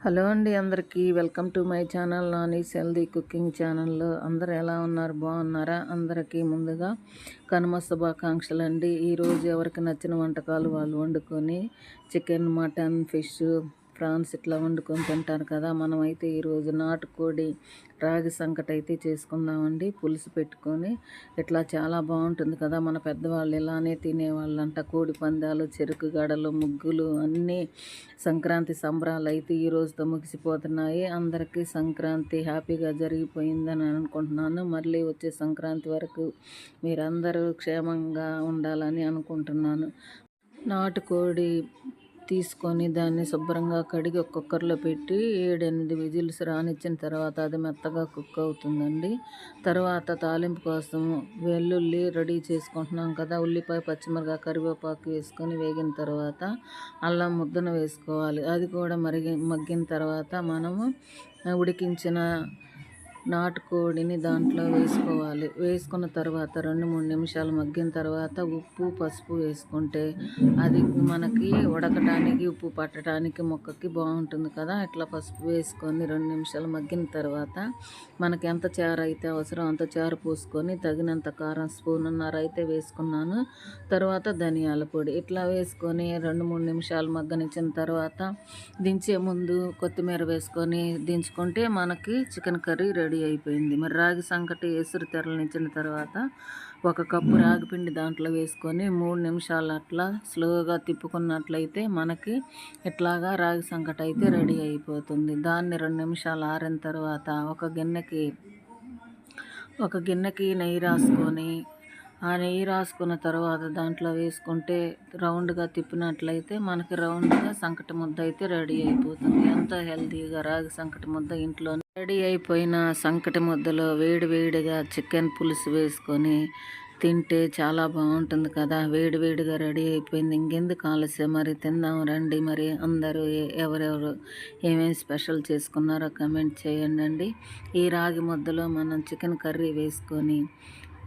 Hello అండి అందరికీ. Welcome to my channel Nani's healthy cooking ఛానల్లో. అందరు ఎలా ఉన్నారు? బాగున్నారా? అందరికీ ముందుగా కనుమ శుభాకాంక్షలు అండి ఈరోజు ఎవరికి నచ్చిన వంటకాలు వాళ్ళు వండుకొని చికెన్ మటన్ ఫిష్ ప్రాన్స్ ఇట్లా వండుకొని తింటారు కదా మనమైతే ఈరోజు నాటుకోడి రాగి సంకట అయితే చేసుకుందామండి. పులుసు పెట్టుకొని ఇట్లా చాలా బాగుంటుంది కదా మన పెద్దవాళ్ళు ఇలానే తినేవాళ్ళంట. కోడి పందాలు చెరుకు గడలు ముగ్గులు అన్నీ సంక్రాంతి సంబరాలు అయితే ఈ రోజుతో ముగిసిపోతున్నాయి. అందరికీ సంక్రాంతి హ్యాపీగా జరిగిపోయిందని అనుకుంటున్నాను. మళ్ళీ వచ్చే సంక్రాంతి వరకు మీరందరూ క్షేమంగా ఉండాలని అనుకుంటున్నాను. నాటుకోడి తీసుకొని దాన్ని శుభ్రంగా కడిగి ఒక కుక్కర్లో పెట్టి ఏడెనిమిది విజిల్స్ రానిచ్చిన తర్వాత అది మెత్తగా కుక్ అవుతుందండి. తర్వాత తాలింపు కోసం వెల్లుల్లి రెడీ చేసుకుంటున్నాం కదా. ఉల్లిపాయ పచ్చిమిరకాయ కరివేపాకు వేసుకొని వేగిన తర్వాత అల్లం ముద్దను వేసుకోవాలి. అది కూడా మరిగి మగ్గిన తర్వాత మనము ఉడికించిన నాటుకోడిని దాంట్లో వేసుకోవాలి. వేసుకున్న తర్వాత రెండు మూడు నిమిషాలు మగ్గిన తర్వాత ఉప్పు పసుపు వేసుకుంటే అది మనకి ఉడకటానికి ఉప్పు పట్టడానికి మొక్కకి బాగుంటుంది కదా. ఇట్లా పసుపు వేసుకొని రెండు నిమిషాలు మగ్గిన తర్వాత మనకి ఎంత చారు అయితే అవసరం అంత చారు పోసుకొని తగినంత కారం స్పూన్నర అయితే వేసుకున్నాను. తర్వాత ధనియాల పొడి ఇట్లా వేసుకొని రెండు మూడు నిమిషాలు మగ్గనిచ్చిన తర్వాత దించే ముందు కొత్తిమీర వేసుకొని దించుకుంటే మనకి చికెన్ కర్రీ రెడీ రెడీ అయిపోయింది. మరి రాగి సంకటి ఎసురు తెరలనిచ్చిన తర్వాత ఒక కప్పు రాగి పిండి దాంట్లో వేసుకొని మూడు నిమిషాలు అట్లా స్లోగా తిప్పుకున్నట్లయితే మనకి ఇట్లాగా రాగి సంకట అయితే రెడీ అయిపోతుంది. దాన్ని రెండు నిమిషాలు ఆరిన తర్వాత ఒక గిన్నెకి ఒక గిన్నెకి నెయ్యి రాసుకొని ఆ నెయ్యి రాసుకున్న తర్వాత దాంట్లో వేసుకుంటే రౌండ్గా తిప్పినట్లయితే మనకి రౌండ్గా సంకటి ముద్ద అయితే రెడీ అయిపోతుంది. ఎంతో హెల్తీగా రాగి సంకటి ముద్ద ఇంట్లో రెడీ అయిపోయిన సంకటి ముద్దలో వేడి వేడిగా చికెన్ పులుసు వేసుకొని తింటే చాలా బాగుంటుంది కదా. వేడి వేడిగా రెడీ అయిపోయింది. ఇంకెందుకు ఆలస్యం? మరి తిందాం రండి. మరి అందరూ ఎవరెవరు ఏమేమి స్పెషల్ చేసుకున్నారో కమెంట్ చేయండి ఈ రాగి ముద్దలో మనం చికెన్ కర్రీ వేసుకొని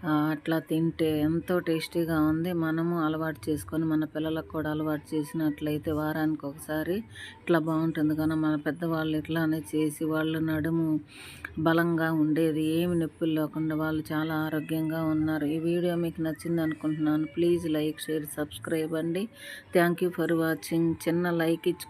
అట్లా తింటే ఎంతో టేస్టీగా ఉంది. మనము అలవాటు చేసుకొని మన పిల్లలకు కూడా అలవాటు చేసినట్లయితే వారానికి ఒకసారి ఇట్లా బాగుంటుంది. కానీ మన పెద్దవాళ్ళు ఇట్లానే చేసి వాళ్ళు నడుము బలంగా ఉండేది ఏమి నొప్పులు లేకుండా వాళ్ళు చాలా ఆరోగ్యంగా ఉన్నారు. ఈ వీడియో మీకు నచ్చింది అనుకుంటున్నాను. ప్లీజ్ లైక్ షేర్ సబ్స్క్రైబ్ అండి. Thank you for watching. చిన్న లైక్ ఇచ్చు